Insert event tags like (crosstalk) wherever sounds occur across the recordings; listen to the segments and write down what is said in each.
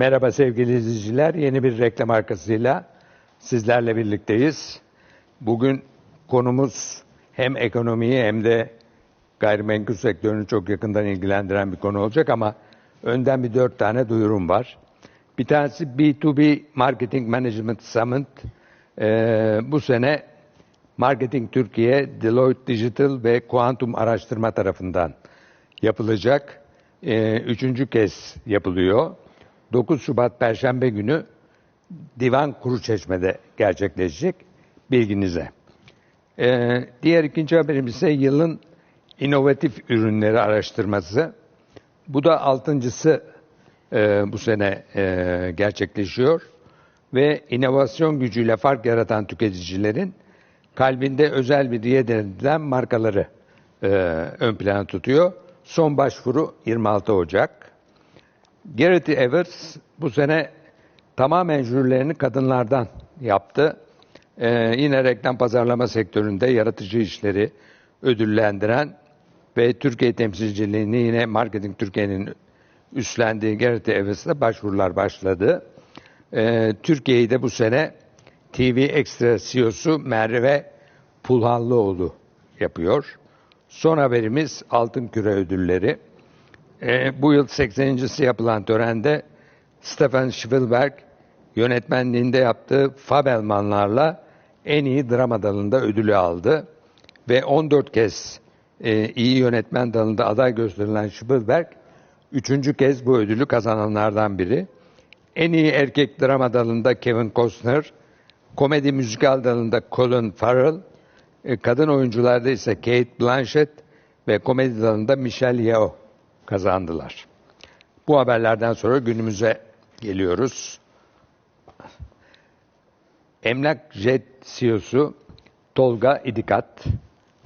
Merhaba sevgili izleyiciler. Yeni bir reklam arkasıyla sizlerle birlikteyiz. Bugün konumuz hem ekonomiyi hem de gayrimenkul sektörünü çok yakından ilgilendiren bir konu olacak ama önden bir dört tane duyurum var. Bir tanesi B2B Marketing Management Summit. Ee, bu sene Marketing Türkiye, Deloitte Digital ve Quantum Araştırma tarafından yapılacak. Ee, üçüncü kez yapılıyor. 9 Şubat Perşembe günü Divan Kuruçeşme'de gerçekleşecek bilginize. Ee, diğer ikinci haberimiz ise yılın inovatif ürünleri araştırması. Bu da altıncısı e, bu sene e, gerçekleşiyor ve inovasyon gücüyle fark yaratan tüketicilerin kalbinde özel bir diye denilen markaları e, ön plana tutuyor. Son başvuru 26 Ocak. Garrett Evers bu sene tamamen jürilerini kadınlardan yaptı. Ee, yine reklam pazarlama sektöründe yaratıcı işleri ödüllendiren ve Türkiye temsilciliğini yine Marketing Türkiye'nin üstlendiği Garrett Evers'e başvurular başladı. Ee, Türkiye'yi de bu sene TV Extra CEO'su Merve Pulhanlıoğlu yapıyor. Son haberimiz Altın Küre ödülleri. Ee, bu yıl 80.si yapılan törende Stefan Spielberg yönetmenliğinde yaptığı Fabelmanlarla en iyi drama dalında ödülü aldı. Ve 14 kez e, iyi yönetmen dalında aday gösterilen Spielberg, üçüncü kez bu ödülü kazananlardan biri. En iyi erkek drama dalında Kevin Costner, komedi müzikal dalında Colin Farrell, e, kadın oyuncularda ise Kate Blanchett ve komedi dalında Michelle Yeoh kazandılar. Bu haberlerden sonra günümüze geliyoruz. Emlak Jet CEO'su Tolga İdikat.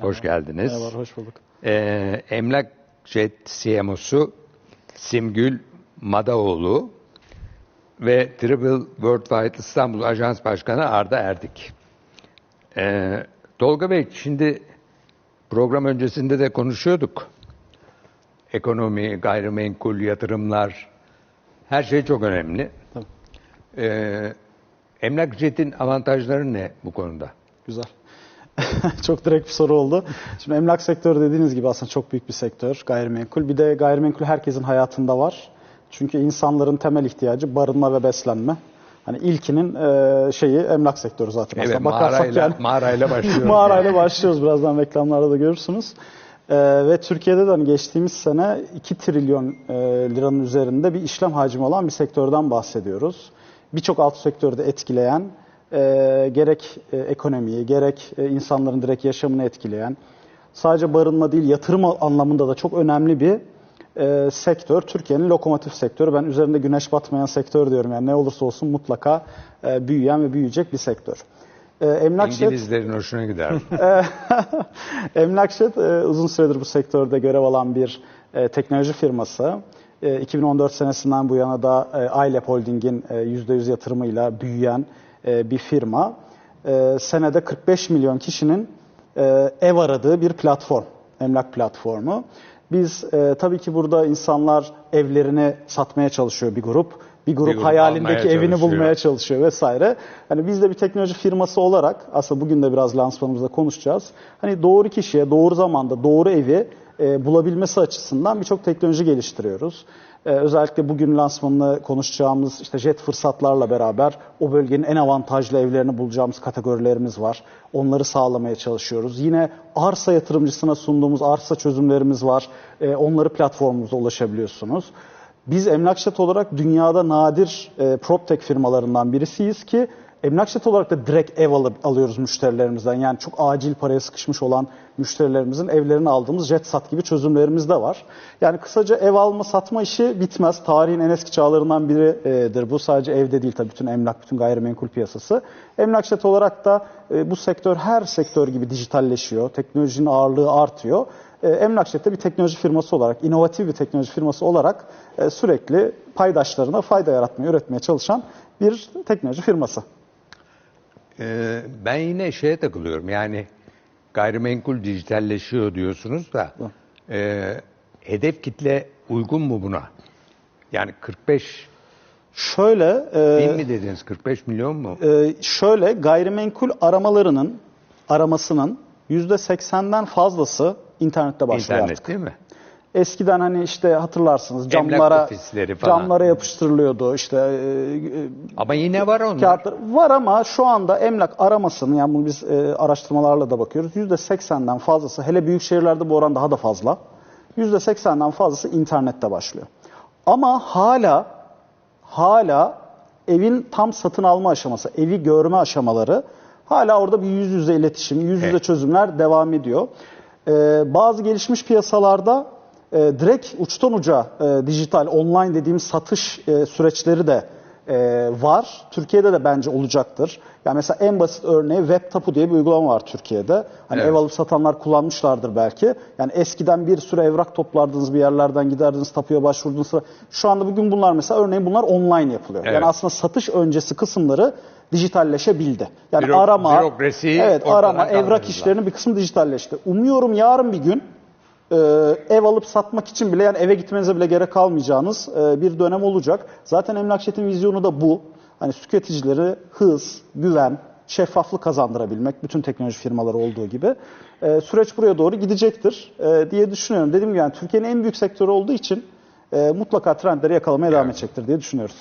Hoş geldiniz. Merhaba, hoş bulduk. Ee, Emlak Jet CMO'su Simgül Madaoğlu ve Triple Worldwide İstanbul Ajans Başkanı Arda Erdik. Ee, Tolga Bey, şimdi program öncesinde de konuşuyorduk. Ekonomi, gayrimenkul, yatırımlar, her şey çok önemli. Tabii. Ee, Emlak Jet'in avantajları ne bu konuda? Güzel. (laughs) çok direkt bir soru oldu. Şimdi emlak sektörü dediğiniz gibi aslında çok büyük bir sektör gayrimenkul. Bir de gayrimenkul herkesin hayatında var. Çünkü insanların temel ihtiyacı barınma ve beslenme. Hani ilkinin e, şeyi emlak sektörü zaten. Evet, aslında. Bakarsak mağarayla, yani- mağarayla başlıyoruz. (laughs) Mağarayla başlıyoruz. Birazdan reklamlarda da görürsünüz. Ee, ve Türkiye'de de hani geçtiğimiz sene 2 trilyon e, liranın üzerinde bir işlem hacmi olan bir sektörden bahsediyoruz. Birçok alt sektörü de etkileyen, e, gerek e, ekonomiyi, gerek e, insanların direkt yaşamını etkileyen, sadece barınma değil yatırım anlamında da çok önemli bir e, sektör. Türkiye'nin lokomotif sektörü. Ben üzerinde güneş batmayan sektör diyorum. Yani ne olursa olsun mutlaka e, büyüyen ve büyüyecek bir sektör. E, (laughs) (laughs) Emlak Şirket- İngilizlerin hoşuna gider. Emlakşet e, uzun süredir bu sektörde görev alan bir e, teknoloji firması. E, 2014 senesinden bu yana da e, iLab Holding'in e, %100 yatırımıyla büyüyen e, bir firma. E, senede 45 milyon kişinin e, ev aradığı bir platform, emlak platformu. Biz e, tabii ki burada insanlar evlerini satmaya çalışıyor bir grup. Bir grup, Bir grup hayalindeki evini çalışıyor. bulmaya çalışıyor vesaire. Hani biz de bir teknoloji firması olarak aslında bugün de biraz lansmanımızda konuşacağız. Hani doğru kişiye doğru zamanda doğru evi e, bulabilmesi açısından birçok teknoloji geliştiriyoruz. E, özellikle bugün lansmanını konuşacağımız işte jet fırsatlarla beraber o bölgenin en avantajlı evlerini bulacağımız kategorilerimiz var. Onları sağlamaya çalışıyoruz. Yine arsa yatırımcısına sunduğumuz arsa çözümlerimiz var. E, onları platformumuzda ulaşabiliyorsunuz. Biz Emlakşet olarak dünyada nadir e, PropTech firmalarından birisiyiz ki Emlakşet olarak da direkt ev alıp alıyoruz müşterilerimizden. Yani çok acil paraya sıkışmış olan müşterilerimizin evlerini aldığımız JetSat gibi çözümlerimiz de var. Yani kısaca ev alma satma işi bitmez. Tarihin en eski çağlarından biridir bu. Sadece evde değil tabii bütün emlak, bütün gayrimenkul piyasası. Emlakşet olarak da e, bu sektör her sektör gibi dijitalleşiyor. Teknolojinin ağırlığı artıyor. E, Emlakşet'te bir teknoloji firması olarak, inovatif bir teknoloji firması olarak e, sürekli paydaşlarına fayda yaratmaya, üretmeye çalışan bir teknoloji firması. Ee, ben yine şeye takılıyorum yani gayrimenkul dijitalleşiyor diyorsunuz da e, hedef kitle uygun mu buna? Yani 45 Şöyle e, Bin mi dediniz? 45 milyon mu? e, şöyle gayrimenkul aramalarının aramasının %80'den fazlası internette başlıyor İnternet artık. değil mi? Eskiden hani işte hatırlarsınız camlara camlara yapıştırılıyordu işte e, e, Ama yine var onlar. kağıtlar var ama şu anda emlak aramasının yani bunu biz e, araştırmalarla da bakıyoruz. %80'den fazlası hele büyük şehirlerde bu oran daha da fazla. %80'den fazlası internette başlıyor. Ama hala hala evin tam satın alma aşaması, evi görme aşamaları hala orada bir yüz yüze iletişim, yüz yüze Evet. çözümler devam ediyor. Ee, bazı gelişmiş piyasalarda e, direkt uçtan uca e, dijital, online dediğimiz satış e, süreçleri de e, var. Türkiye'de de bence olacaktır. Yani mesela en basit örneği Web Tapu diye bir uygulama var Türkiye'de. Hani Evet. ev alıp satanlar kullanmışlardır belki. Yani eskiden bir sürü evrak toplardınız bir yerlerden giderdiniz tapuya başvurdunuz. Şu anda bugün bunlar mesela örneğin bunlar online yapılıyor. Evet. Yani aslında satış öncesi kısımları dijitalleşebildi. Yani Bürok- arama, evet arama, evrak işlerinin bir kısmı dijitalleşti. Umuyorum yarın bir gün e, ev alıp satmak için bile yani eve gitmenize bile gerek kalmayacağınız e, bir dönem olacak. Zaten Emlakçet'in vizyonu da bu. Hani tüketicileri hız, güven, şeffaflık kazandırabilmek bütün teknoloji firmaları olduğu gibi. E, süreç buraya doğru gidecektir e, diye düşünüyorum. Dediğim gibi yani Türkiye'nin en büyük sektörü olduğu için e, mutlaka trendleri yakalamaya devam edecektir diye düşünüyoruz.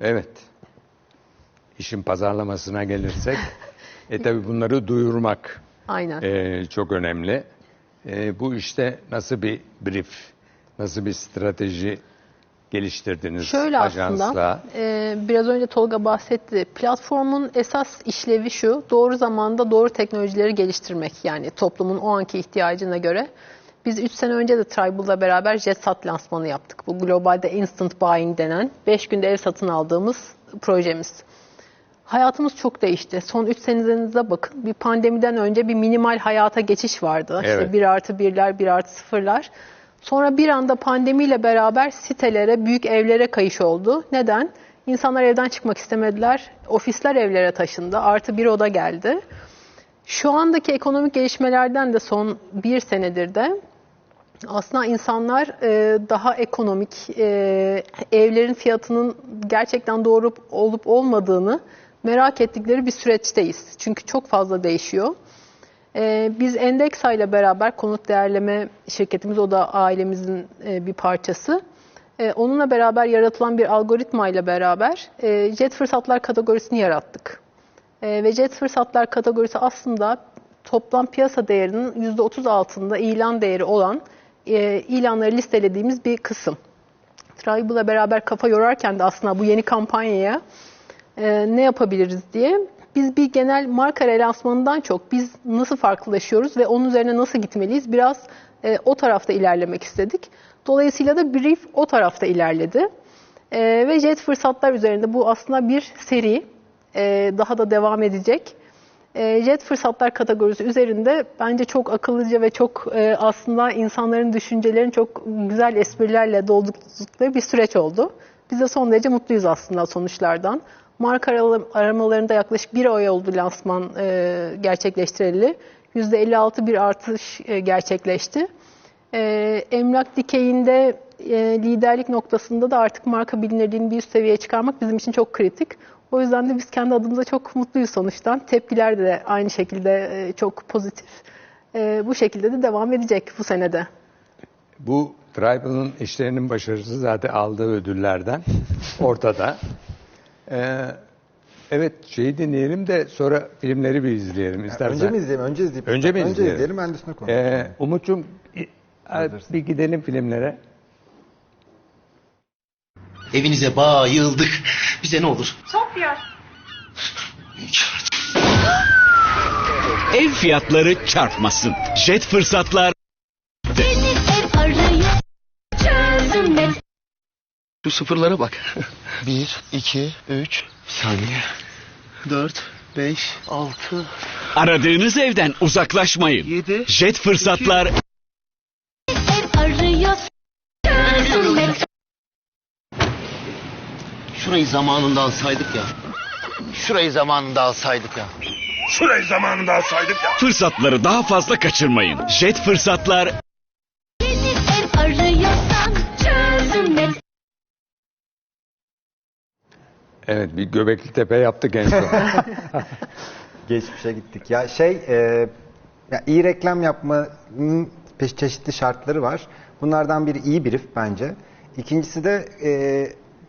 Evet. İşin pazarlamasına gelirsek, (laughs) e tabi bunları duyurmak Aynen. e, çok önemli. E, bu işte nasıl bir brief, nasıl bir strateji geliştirdiniz Şöyle ajansla? aslında, e, biraz önce Tolga bahsetti. Platformun esas işlevi şu, doğru zamanda doğru teknolojileri geliştirmek. Yani toplumun o anki ihtiyacına göre. Biz 3 sene önce de Tribal'la beraber JetSat lansmanı yaptık. Bu globalde instant buying denen 5 günde ev satın aldığımız projemiz. Hayatımız çok değişti. Son 3 senenize bakın. Bir pandemiden önce bir minimal hayata geçiş vardı. Evet. İşte 1 artı 1'ler, 1 artı 0'lar. Sonra bir anda pandemiyle beraber sitelere, büyük evlere kayış oldu. Neden? İnsanlar evden çıkmak istemediler. Ofisler evlere taşındı. Artı bir oda geldi. Şu andaki ekonomik gelişmelerden de son bir senedir de aslında insanlar e, daha ekonomik e, evlerin fiyatının gerçekten doğru olup olmadığını merak ettikleri bir süreçteyiz. Çünkü çok fazla değişiyor. E, biz Endeksa ile beraber konut değerleme şirketimiz o da ailemizin e, bir parçası. E, onunla beraber yaratılan bir algoritma ile beraber e, jet fırsatlar kategorisini yarattık. E, ve jet fırsatlar kategorisi aslında toplam piyasa değerinin %30 altında ilan değeri olan e, ilanları listelediğimiz bir kısım. Tribal'la beraber kafa yorarken de aslında bu yeni kampanyaya e, ne yapabiliriz diye biz bir genel marka relansmanından çok biz nasıl farklılaşıyoruz ve onun üzerine nasıl gitmeliyiz biraz e, o tarafta ilerlemek istedik. Dolayısıyla da brief o tarafta ilerledi. E, ve jet fırsatlar üzerinde bu aslında bir seri e, daha da devam edecek. E, jet fırsatlar kategorisi üzerinde bence çok akıllıca ve çok e, aslında insanların düşüncelerini çok güzel esprilerle doldurdukları bir süreç oldu. Biz de son derece mutluyuz aslında sonuçlardan. Marka aram- aramalarında yaklaşık bir ay oldu lansman e, gerçekleştireli. %56 bir artış e, gerçekleşti. E, emlak dikeyinde e, liderlik noktasında da artık marka bilinirliğini bir üst seviyeye çıkarmak bizim için çok kritik. O yüzden de biz kendi adımıza çok mutluyuz sonuçtan. Tepkiler de aynı şekilde e, çok pozitif. E, bu şekilde de devam edecek bu senede. Bu Tribal'ın işlerinin başarısı zaten aldığı ödüllerden (laughs) ortada. Ee, evet şeyi dinleyelim de sonra filmleri bir izleyelim istersen. Önce mi izleyelim? Önce izleyip. Önce mi Önce izleyelim? izleyelim, ben de üstüne konuşayım. Ee, Umut'cum bir gidelim filmlere. Evinize bayıldık. Bize ne olur? Ev fiyatları çarpmasın. Jet fırsatlar Şu sıfırlara bak. (laughs) Bir, iki, üç, saniye. Dört, beş, altı, aradığınız evden uzaklaşmayın. yedi. Jet fırsatlar Ev arıyor. Şurayı zamanında alsaydık ya. Şurayı zamanında alsaydık ya. fırsatları daha fazla kaçırmayın. Jet fırsatlar arıyorsan. Evet bir Göbekli Tepe yaptık en son. (laughs) Geçmişe gittik. Ya şey, e, ya iyi reklam yapmanın peş- çeşitli şartları var. Bunlardan biri iyi brief bence. İkincisi de e,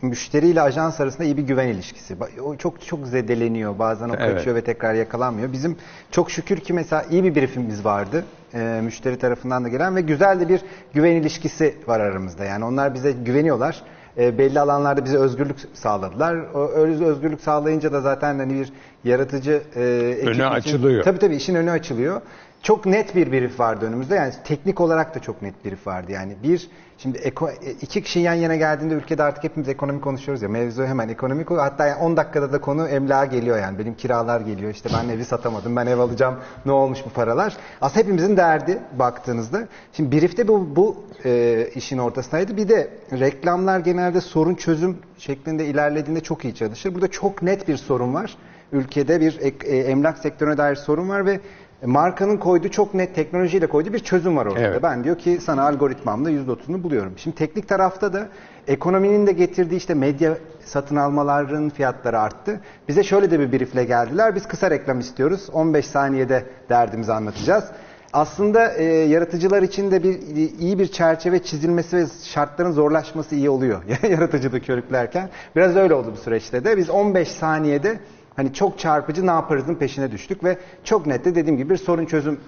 müşteriyle ajans arasında iyi bir güven ilişkisi. O çok çok zedeleniyor. Bazen o Evet. kaçıyor ve tekrar yakalanmıyor. Bizim çok şükür ki mesela iyi bir briefimiz vardı. E, müşteri tarafından da gelen ve güzel de bir güven ilişkisi var aramızda. Yani onlar bize güveniyorlar. E, belli alanlarda bize özgürlük sağladılar. O özgürlük sağlayınca da zaten hani bir yaratıcı e, ekip için- açılıyor. Tabii tabii işin önü açılıyor. Çok net bir brief vardı önümüzde. Yani teknik olarak da çok net brief vardı. Yani bir şimdi e, iki kişi yan yana geldiğinde ülkede artık hepimiz ekonomi konuşuyoruz ya. Mevzu hemen ekonomik. Hatta yani 10 dakikada da konu emlağa geliyor yani. Benim kiralar geliyor. İşte ben evi satamadım. Ben ev alacağım. Ne olmuş bu paralar? Aslında hepimizin derdi baktığınızda. Şimdi briefte bu, bu e, işin ortasındaydı. Bir de reklamlar genelde sorun çözüm şeklinde ilerlediğinde çok iyi çalışır. Burada çok net bir sorun var. Ülkede bir e, emlak sektörüne dair sorun var ve markanın koyduğu çok net teknolojiyle koyduğu bir çözüm var ortada. Evet. Ben diyor ki sana algoritmamla %30'unu buluyorum. Şimdi teknik tarafta da ekonominin de getirdiği işte medya satın almaların fiyatları arttı. Bize şöyle de bir briefle geldiler. Biz kısa reklam istiyoruz. 15 saniyede derdimizi anlatacağız. Aslında e, yaratıcılar için de bir iyi bir çerçeve çizilmesi ve şartların zorlaşması iyi oluyor. (laughs) Yaratıcılığı körüklerken. Biraz öyle oldu bu süreçte de. Biz 15 saniyede Hani çok çarpıcı ne yaparızın peşine düştük ve çok net de dediğim gibi bir sorun çözüm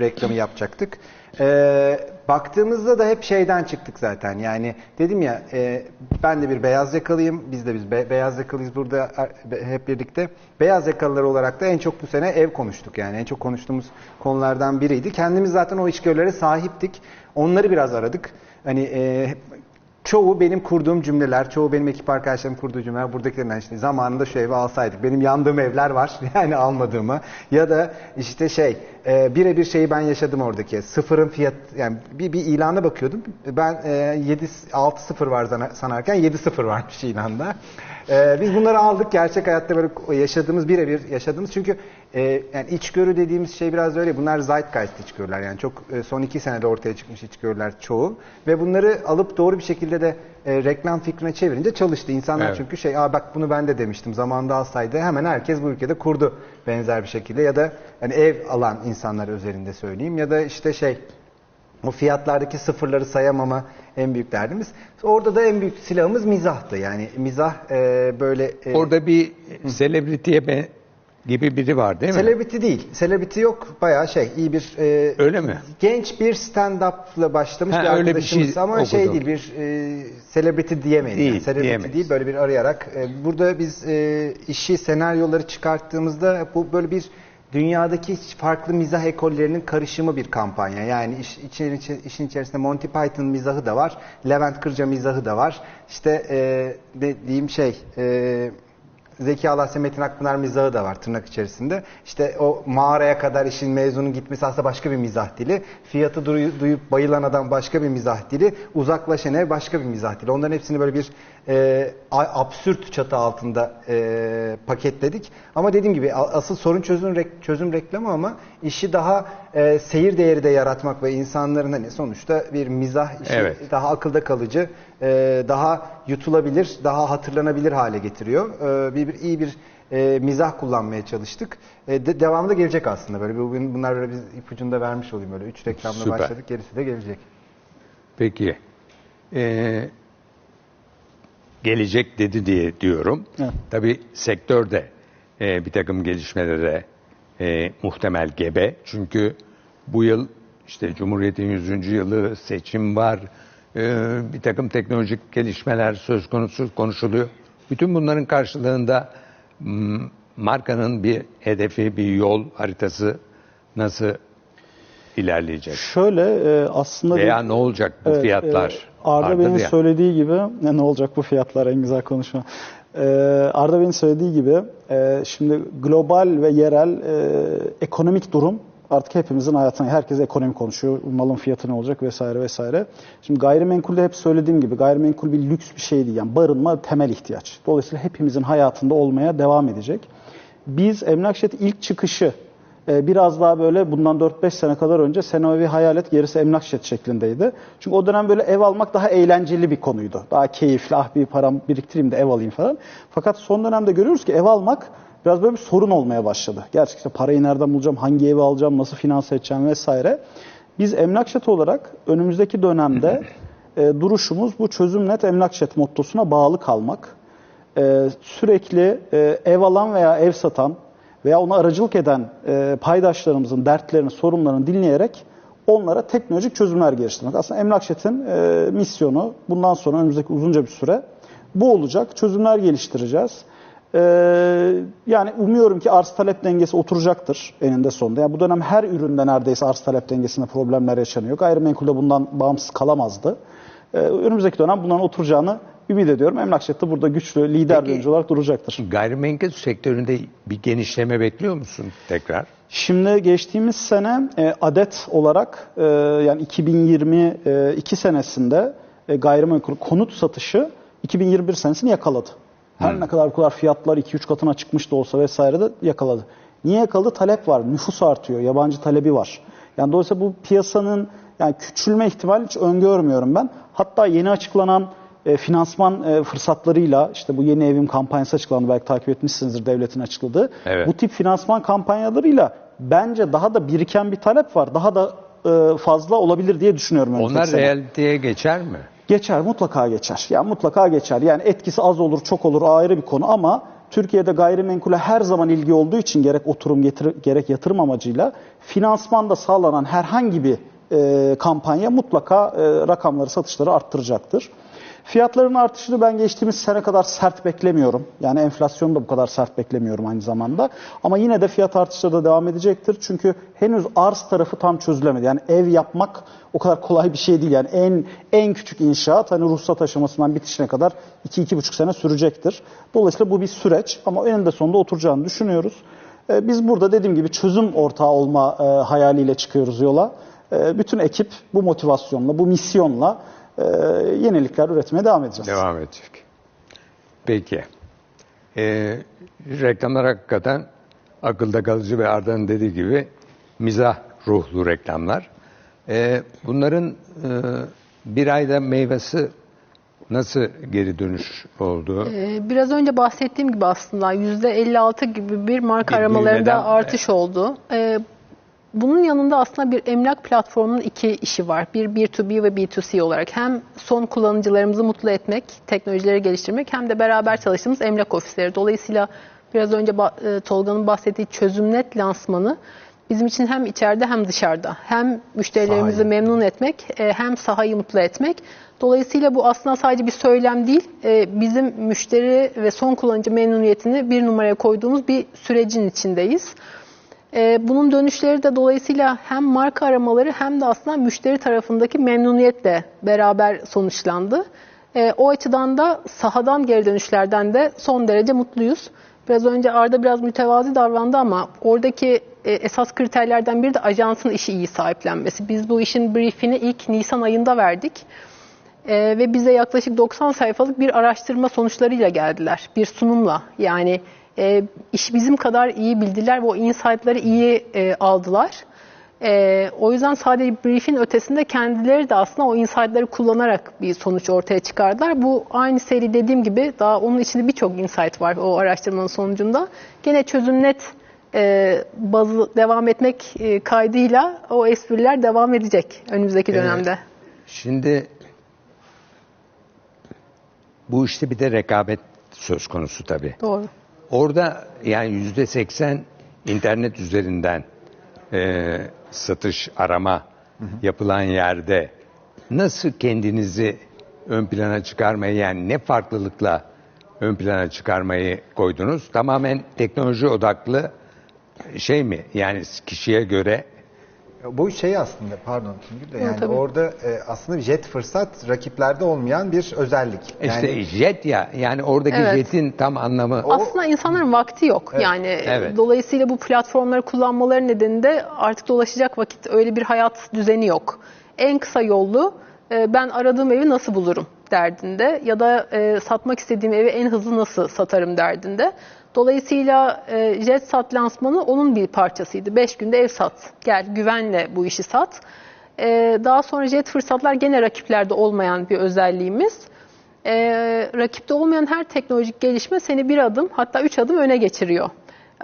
reklamı yapacaktık. Ee, baktığımızda da hep şeyden çıktık zaten. Yani dedim ya e, ben de bir beyaz yakalıyım. Biz de biz be- beyaz yakalıyız burada be- hep birlikte. Beyaz yakalılar olarak da en çok bu sene ev konuştuk. Yani en çok konuştuğumuz konulardan biriydi. Kendimiz zaten o içgörülere sahiptik. Onları biraz aradık. Hani e, Çoğu benim kurduğum cümleler, çoğu benim ekip arkadaşlarım kurduğu cümleler buradakilerinden işte zamanında şu evi alsaydık. Benim yandığım evler var (laughs) yani almadığımı. Ya da işte şey e, birebir şeyi ben yaşadım oradaki. Sıfırın fiyat yani bir, bir ilana bakıyordum. Ben e, 7 6 sıfır var zana- sanarken 7 sıfır varmış ilanda. E, biz bunları aldık gerçek hayatta böyle yaşadığımız birebir yaşadığımız çünkü e, yani içgörü dediğimiz şey biraz öyle. Bunlar zeitgeist içgörüler. Yani çok e, son iki senede ortaya çıkmış içgörüler çoğu. Ve bunları alıp doğru bir şekilde de e, reklam fikrine çevirince çalıştı. İnsanlar Evet. çünkü şey, aa bak bunu ben de demiştim. Zamanında alsaydı hemen herkes bu ülkede kurdu benzer bir şekilde. Ya da hani ev alan insanlar özelinde söyleyeyim. Ya da işte şey o fiyatlardaki sıfırları sayamama en büyük derdimiz. Orada da en büyük silahımız mizahtı. Yani mizah e, böyle... e, Orada bir selebritiye gibi biri var değil mi? Celebrity değil. Celebrity yok. Bayağı şey iyi bir e, Öyle mi? genç bir stand-up'la başlamış Ha, bir öyle bir arkadaşımız şey ama şey okudum. değil bir e, celebrity diyemeyiz. Değil, Yani celebrity diyemeyiz. değil böyle bir arayarak. E, burada biz e, işi senaryoları çıkarttığımızda bu böyle bir dünyadaki farklı mizah ekollerinin karışımı bir kampanya. Yani iş, için, için- işin içerisinde Monty Python mizahı da var. Levent Kırca mizahı da var. İşte e, dediğim şey e, Zeki Alasya Metin Akpınar mizahı da var tırnak içerisinde. İşte o mağaraya kadar işin mezunun gitmesi aslında başka bir mizah dili. Fiyatı duyu- duyup bayılan adam başka bir mizah dili. Uzaklaşan ev başka bir mizah dili. Onların hepsini böyle bir e, absürt çatı altında e, paketledik. Ama dediğim gibi asıl sorun çözüm, rek- çözüm reklamı ama işi daha e, seyir değeri de yaratmak ve insanların hani sonuçta bir mizah işi Evet. daha akılda kalıcı, e, daha yutulabilir, daha hatırlanabilir hale getiriyor. E, bir, bir iyi bir e, mizah kullanmaya çalıştık. E, de, devamı da gelecek aslında böyle. Bugün bunlar böyle biz ipucunu da vermiş olayım böyle. Üç reklamla Süper. başladık, gerisi de gelecek. Peki. Ee, gelecek dedi diye diyorum. Evet. Tabii sektörde e, bir takım gelişmelere e, muhtemel gebe. Çünkü bu yıl işte Cumhuriyet'in 100. yılı seçim var. e, bir takım teknolojik gelişmeler söz konusu konuşuluyor. Bütün bunların karşılığında markanın bir hedefi, bir yol haritası nasıl ilerleyecek? Şöyle e, aslında Veya bir- ne olacak bu Evet, fiyatlar? e, Arda Vardır Bey'in söylediği gibi ne, (laughs) ne olacak bu fiyatlar en güzel konuşma. E, Arda Bey'in söylediği gibi e, şimdi global ve yerel e, ekonomik durum artık hepimizin hayatına herkes ekonomi konuşuyor. Malın fiyatı ne olacak vesaire vesaire. Şimdi gayrimenkulde hep söylediğim gibi gayrimenkul bir lüks bir şey değil. Yani barınma temel ihtiyaç. Dolayısıyla hepimizin hayatında olmaya devam edecek. Biz Emlak Şirketi ilk çıkışı e, biraz daha böyle bundan 4-5 sene kadar önce sen o evi hayal et gerisi emlak şirket şeklindeydi. Çünkü o dönem böyle ev almak daha eğlenceli bir konuydu. Daha keyifli ah bir param biriktireyim de ev alayım falan. Fakat son dönemde görüyoruz ki ev almak biraz böyle bir sorun olmaya başladı. Gerçekten parayı nereden bulacağım, hangi evi alacağım, nasıl finanse edeceğim vesaire. Biz emlak şirketi olarak önümüzdeki dönemde e, duruşumuz bu çözüm net emlak şirketi mottosuna bağlı kalmak. E, sürekli e, ev alan veya ev satan veya ona aracılık eden e, paydaşlarımızın dertlerini, sorunlarını dinleyerek onlara teknolojik çözümler geliştirmek. Aslında emlak şirketinin e, misyonu bundan sonra önümüzdeki uzunca bir süre bu olacak. Çözümler geliştireceğiz. Ee, yani umuyorum ki arz talep dengesi oturacaktır eninde sonunda. Yani bu dönem her üründe neredeyse arz talep dengesinde problemler yaşanıyor. Gayrimenkul de bundan bağımsız kalamazdı. Ee, önümüzdeki dönem bunların oturacağını ümit ediyorum. Emlak şirketi burada güçlü, lider bir Peki- oyuncu olarak duracaktır. Gayrimenkul sektöründe bir genişleme bekliyor musun tekrar? Şimdi geçtiğimiz sene e, adet olarak e, yani 2022 senesinde e, gayrimenkul konut satışı 2021 senesini yakaladı. Her ne kadar bu kadar fiyatlar 2-3 katına çıkmış da olsa vesaire de yakaladı. Niye yakaladı? Talep var, nüfus artıyor, yabancı talebi var. Yani dolayısıyla bu piyasanın yani küçülme ihtimali hiç öngörmüyorum ben. Hatta yeni açıklanan e, finansman e, fırsatlarıyla işte bu yeni evim kampanyası açıklandı belki takip etmişsinizdir devletin açıkladığı. Evet. Bu tip finansman kampanyalarıyla bence daha da biriken bir talep var. Daha da e, fazla olabilir diye düşünüyorum. Onlar realiteye geçer mi? Geçer mutlaka geçer. Yani mutlaka geçer. Yani etkisi az olur çok olur ayrı bir konu ama Türkiye'de gayrimenkule her zaman ilgi olduğu için gerek oturum getir- gerek yatırım amacıyla finansmanda sağlanan herhangi bir e, kampanya mutlaka e, rakamları satışları arttıracaktır. Fiyatların artışını ben geçtiğimiz sene kadar sert beklemiyorum. Yani enflasyonu da bu kadar sert beklemiyorum aynı zamanda. Ama yine de fiyat artışları da devam edecektir. Çünkü henüz arz tarafı tam çözülemedi. Yani ev yapmak o kadar kolay bir şey değil. Yani en en küçük inşaat hani ruhsat aşamasından bitişine kadar 2-2,5 sene sürecektir. Dolayısıyla bu bir süreç ama eninde sonunda oturacağını düşünüyoruz. Ee, Biz burada dediğim gibi çözüm ortağı olma e, hayaliyle çıkıyoruz yola. E, bütün ekip bu motivasyonla, bu misyonla e, yenilikler üretmeye devam edeceğiz. Devam edecek. Peki. Ee, reklamlar hakikaten akılda kalıcı ve Arda'nın dediği gibi mizah ruhlu reklamlar. Ee, bunların e, bir ayda meyvesi nasıl geri dönüş oldu? Ee, Biraz önce bahsettiğim gibi aslında %56 gibi bir marka Bir aramalarında büyümeden, artış oldu. Ee, Bunun yanında aslında bir emlak platformunun iki işi var. Bir B2B ve B2C olarak. Hem son kullanıcılarımızı mutlu etmek, teknolojileri geliştirmek hem de beraber çalıştığımız emlak ofisleri. Dolayısıyla biraz önce e, Tolga'nın bahsettiği çözümnet lansmanı bizim için hem içeride hem dışarıda. Hem müşterilerimizi Sahayı. memnun etmek e, hem sahayı mutlu etmek. Dolayısıyla bu aslında sadece bir söylem değil, e, bizim müşteri ve son kullanıcı memnuniyetini bir numaraya koyduğumuz bir sürecin içindeyiz. E, Bunun dönüşleri de dolayısıyla hem marka aramaları hem de aslında müşteri tarafındaki memnuniyetle beraber sonuçlandı. E, O açıdan da sahadan geri dönüşlerden de son derece mutluyuz. Biraz önce Arda biraz mütevazi davrandı ama oradaki e, esas kriterlerden biri de ajansın işi iyi sahiplenmesi. Biz bu işin briefini ilk Nisan ayında verdik. Ee, ve bize yaklaşık 90 sayfalık bir araştırma sonuçlarıyla geldiler. Bir sunumla. Yani e, iş bizim kadar iyi bildiler ve o insight'ları iyi e, aldılar. E, o yüzden sadece briefin ötesinde kendileri de aslında o insight'ları kullanarak bir sonuç ortaya çıkardılar. Bu aynı seri dediğim gibi daha onun içinde birçok insight var o araştırmanın sonucunda. Gene çözüm net e, bazı devam etmek e, kaydıyla o espriler devam edecek önümüzdeki Evet. dönemde. Şimdi bu işte bir de rekabet söz konusu tabii. Doğru. Orada yani yüzde seksen internet üzerinden e, satış arama yapılan yerde nasıl kendinizi ön plana çıkarmayı yani ne farklılıkla ön plana çıkarmayı koydunuz? Tamamen teknoloji odaklı şey mi? Yani kişiye göre Bu şey aslında pardon Tüngül de yani tabii. orada e, aslında jet fırsat rakiplerde olmayan bir özellik. işte Yani jet ya yani oradaki Evet. jetin tam anlamı Aslında insanların vakti yok. Yani Evet. dolayısıyla bu platformları kullanmaları nedeniyle artık dolaşacak vakit öyle bir hayat düzeni yok. En kısa yolu e, ben aradığım evi nasıl bulurum derdinde ya da e, satmak istediğim evi en hızlı nasıl satarım derdinde. Dolayısıyla e, JetSat lansmanı onun bir parçasıydı. 5 günde ev sat, gel güvenle bu işi sat. E, daha sonra Jet Fırsatlar gene rakiplerde olmayan bir özelliğimiz. E, rakipte olmayan her teknolojik gelişme seni bir adım hatta üç adım öne geçiriyor.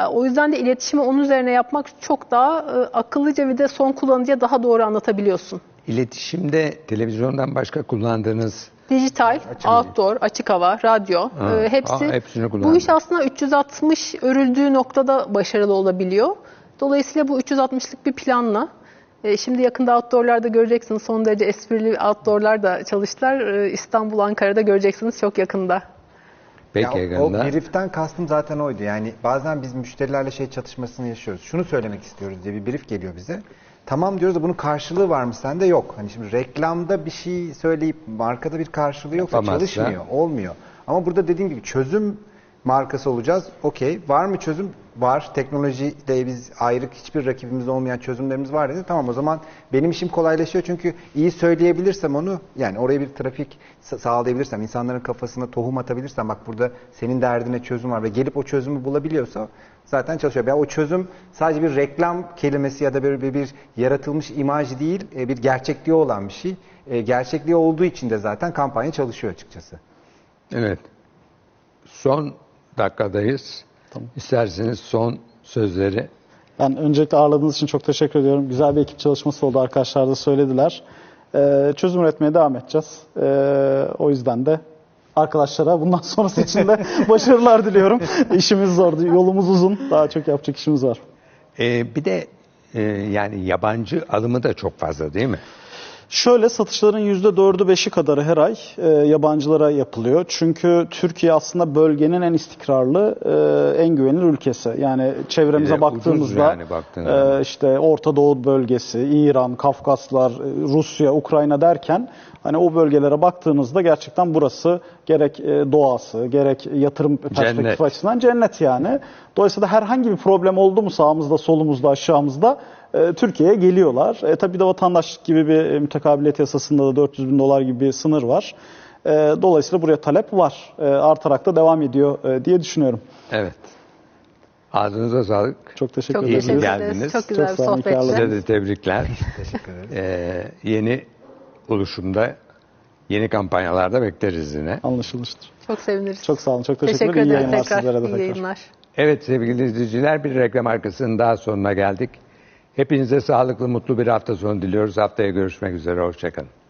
E, O yüzden de iletişimi onun üzerine yapmak çok daha e, akıllıca ve de son kullanıcıya daha doğru anlatabiliyorsun. İletişimde televizyondan başka kullandığınız Dijital, outdoor, açık hava, radyo Ha, e, hepsi hepsini bu iş aslında 360 örüldüğü noktada başarılı olabiliyor. Dolayısıyla bu 360'lık bir planla e, şimdi yakında outdoor'larda göreceksiniz son derece esprili outdoor'lar da çalıştılar. E, İstanbul, Ankara'da göreceksiniz çok yakında. peki Ya o, o brief'ten kastım zaten oydu. Yani bazen biz müşterilerle şey çatışmasını yaşıyoruz. Şunu söylemek istiyoruz diye bir brief geliyor bize. Tamam diyoruz da bunun karşılığı var mı sende? Yok. Hani şimdi reklamda bir şey söyleyip markada bir karşılığı yoksa Yapamazsa. çalışmıyor. Olmuyor. Ama burada dediğim gibi çözüm markası olacağız. Okey. Var mı çözüm? Var. Teknolojide biz ayrı hiçbir rakibimiz olmayan çözümlerimiz var dedi. Tamam o zaman benim işim kolaylaşıyor çünkü iyi söyleyebilirsem onu yani oraya bir trafik sa- sağlayabilirsem, insanların kafasına tohum atabilirsem bak burada senin derdine çözüm var ve gelip o çözümü bulabiliyorsa zaten çalışıyor. Ya o çözüm sadece bir reklam kelimesi ya da bir, bir, bir yaratılmış imaj değil, e, bir gerçekliği olan bir şey. E, Gerçekliği olduğu için de zaten kampanya çalışıyor açıkçası. Evet. Son dakikadayız. İsterseniz son sözleri. Ben öncelikle ağırladığınız için çok teşekkür ediyorum. Güzel bir ekip çalışması oldu. Arkadaşlar da söylediler. Ee, çözüm üretmeye devam edeceğiz. Ee, o yüzden de arkadaşlara bundan (laughs) sonrası için de başarılar diliyorum. İşimiz zordu. Yolumuz uzun. Daha çok yapacak işimiz var. Ee, bir de e, yani yabancı alımı da çok fazla değil mi? Şöyle satışların %4'ü 5'i kadarı her ay e, yabancılara yapılıyor. Çünkü Türkiye aslında bölgenin en istikrarlı, e, en güvenilir ülkesi. Yani çevremize baktığımızda yani baktığında. e, işte Orta Doğu bölgesi, İran, Kafkaslar, e, Rusya, Ukrayna derken hani o bölgelere baktığınızda gerçekten burası gerek e, doğası, gerek yatırım perspektifi Cennet. açısından cennet yani. Dolayısıyla herhangi bir problem oldu mu sağımızda, solumuzda, aşağımızda e, Türkiye'ye geliyorlar. E, tabii de vatandaşlık gibi bir e, mütekabiliyet yasasında da 400 bin dolar gibi bir sınır var. E, dolayısıyla buraya talep var. E, artarak da devam ediyor e, diye düşünüyorum. Evet. Ağzınıza sağlık. Çok teşekkür Çok İyi ki teşekkür geldiniz. ederiz. Çok güzel Çok bir sağ olun, iyi ki sohbetti. Size de tebrikler. Teşekkür ederiz. Ee, (laughs) yeni oluşumda, yeni kampanyalarda bekleriz yine. Anlaşılmıştır. Çok seviniriz. Çok sağ olun. Çok. Teşekkür İyi ederim yayınlar tekrar. sizlere de İyi tekrar. yayınlar. Evet sevgili izleyiciler bir reklam arkasının daha sonuna geldik. Hepinize sağlıklı, mutlu bir hafta sonu diliyoruz. Haftaya görüşmek üzere. Hoşçakalın.